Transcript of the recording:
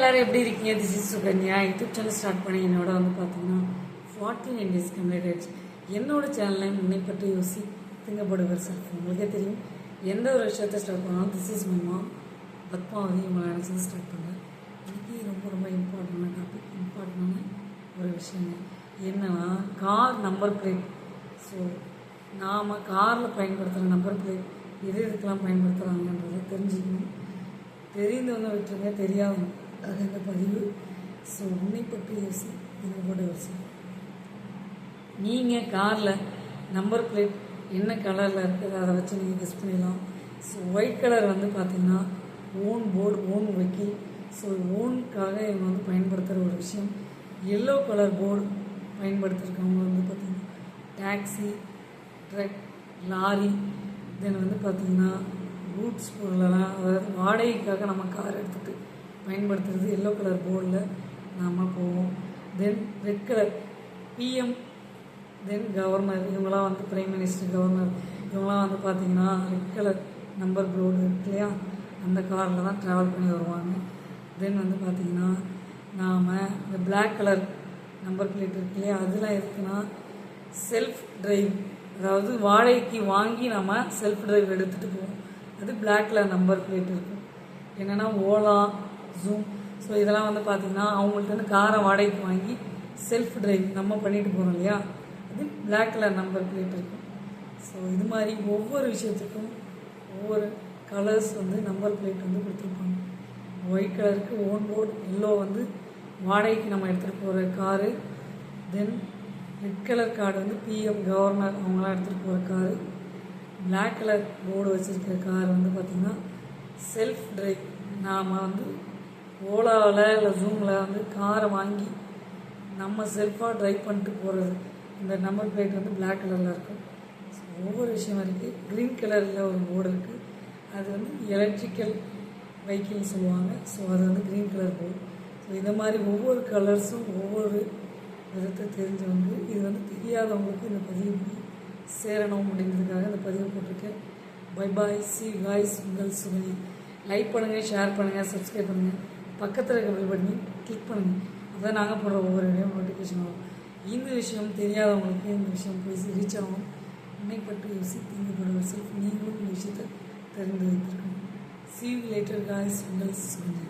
எல்லாரும் எப்படி இருக்கீங்க? This is Sukanya. YouTube channel start பண்ணி என்னோட வந்து பார்த்தீங்கன்னா ஃபார்ட்டி நைன் டேஸ் கம்ப்ளீட் ஆயிடுச்சு. என்னோட சேனலில் முன்னை பற்றி யோசி திங்கப்படுவர் சார் உங்களுக்கே தெரியும். எந்த ஒரு விஷயத்த ஸ்டார்ட் பண்ணாலும் திஸ் இஸ் மை மாம் வந்து இவங்களை நினச்சது ஸ்டார்ட் பண்ணேன் இன்றைக்கி ரொம்ப ரொம்ப இம்பார்ட்டண்டான டாபிக் இம்பார்ட்டண்டான ஒரு விஷயங்க. என்னன்னா கார் நம்பர் பிளேட் ஸோ நாம் காரில் பயன்படுத்துகிற நம்பர் பிளேட் எது எதுக்கெல்லாம் பயன்படுத்துகிறாங்கன்றதை தெரிஞ்சுக்கணும். தெரிந்தவங்க விட்டுருங்க தெரியாதவங்க. அது இந்த பதிவு? ஸோ உன்னை பற்றி யோசி. இதை யோசி? நீங்கள் காரில் நம்பர் பிளேட் என்ன கலரில் இருக்குது அதை வச்சு நீங்கள் கெஸ் பண்ணிடலாம். ஸோ ஒயிட் கலர் வந்து பார்த்தீங்கன்னா ஓன் போர்டு ஓன் வைக்கி ஸோ ஓனுக்காக இவங்க வந்து பயன்படுத்துகிற ஒரு விஷயம். எல்லோ கலர் போர்டு பயன்படுத்திருக்கவங்க வந்து பார்த்திங்கன்னா டாக்ஸி ட்ரக் லாரி தென் வந்து பார்த்திங்கன்னா கூட்ஸ் பொருளெல்லாம் அதாவது வாடகைக்காக நம்ம கார் எடுத்துகிட்டு பயன்படுத்துறது எல்லோ கலர் போர்டில் நாம் போவோம். Then red colour PM then governor இவங்களாம் வந்து பிரைம் மினிஸ்டர் கவர்னர் இவங்களாம் வந்து பார்த்திங்கன்னா ரெட் கலர் நம்பர் போர்டு இருக்கு இல்லையா? அந்த காரில் தான் ட்ராவல் பண்ணி வருவாங்க. தென் வந்து பார்த்திங்கன்னா நாம் இந்த பிளாக் கலர் நம்பர் பிளேட் இருக்கு இல்லையா? அதெல்லாம் எதுக்குன்னா செல்ஃப் டிரைவ் அதாவது வாடகைக்கு வாங்கி நம்ம செல்ஃப் டிரைவ் எடுத்துகிட்டு போவோம். அது பிளாக் கலர் நம்பர் பிளேட் இருக்கும். என்னென்னா ஓலா ஜூம் ஸோ இதெல்லாம் வந்து பார்த்திங்கன்னா அவங்கள்ட்ட இருந்து காரை வாடகைக்கு வாங்கி செல்ஃப் டிரைவ் நம்ம பண்ணிட்டு போகிறோம் இல்லையா? அது பிளாக் கலர் நம்பர் பிளேட் இருக்கும் ஸோ இது மாதிரி ஒவ்வொரு விஷயத்துக்கும் ஒவ்வொரு கலர்ஸ் வந்து நம்பர் பிளேட் வந்து கொடுத்துருப்பாங்க. ஒயிட் கலருக்கு ஓன் போர்டு எல்லோ வந்து வாடகைக்கு நம்ம எடுத்துகிட்டு போகிற car then red colour card வந்து பிஎம் கவர்னர் அவங்களாம் எடுத்துகிட்டு போகிற காரு பிளாக் கலர் போர்டு வச்சுருக்கிற கார் வந்து பார்த்திங்கன்னா செல்ஃப் டிரைவ் நாம் வந்து ஓலாவில் இல்லை ஜூமில் வந்து காரை வாங்கி நம்ம செல்ஃபாக ட்ரைவ் பண்ணிட்டு போகிறது இந்த நம்பர் பிளேட் வந்து பிளாக் கலரில் இருக்கும் ஸோ ஒவ்வொரு விஷயம் இருக்குது க்ரீன் கலரில் ஒரு போர்டு இருக்குது அது வந்து எலக்ட்ரிக்கல் வெஹிக்கிள்னு சொல்லுவாங்க. ஸோ அது வந்து க்ரீன் கலர் போர்டு ஸோ இந்த மாதிரி ஒவ்வொரு கலர்ஸும் ஒவ்வொரு விதத்தை தெரிஞ்சவங்க இது வந்து தெரியாதவங்களுக்கு இந்த பதிவு பண்ணி சேரணும் அப்படிங்கிறதுக்காக இந்த பதிவு போட்டிருக்கேன். பை பாய் சி காய்ஸ் உங்கள் சுகனி லைக் பண்ணுங்கள் ஷேர் பண்ணுங்கள் சப்ஸ்கிரைப் பண்ணுங்கள் பக்கத்தில் இருக்க பில் பண்ணி கிளிக் பண்ணுங்கள் அப்போ நாங்கள் போடுற ஒவ்வொரு இடையும் நோட்டிஃபிகேஷன் வரும் இந்த விஷயம் தெரியாதவங்களுக்கு இந்த விஷயம் போய் ரீச் ஆகும். இன்னைப்பட்டு யோசித்து இங்கே செல்ஃப் நீங்களும் இந்த விஷயத்தை தெரிந்து வைத்திருக்கணும். சீவ் லேட்டர் காய்ஸ் உங்கள் சுகனி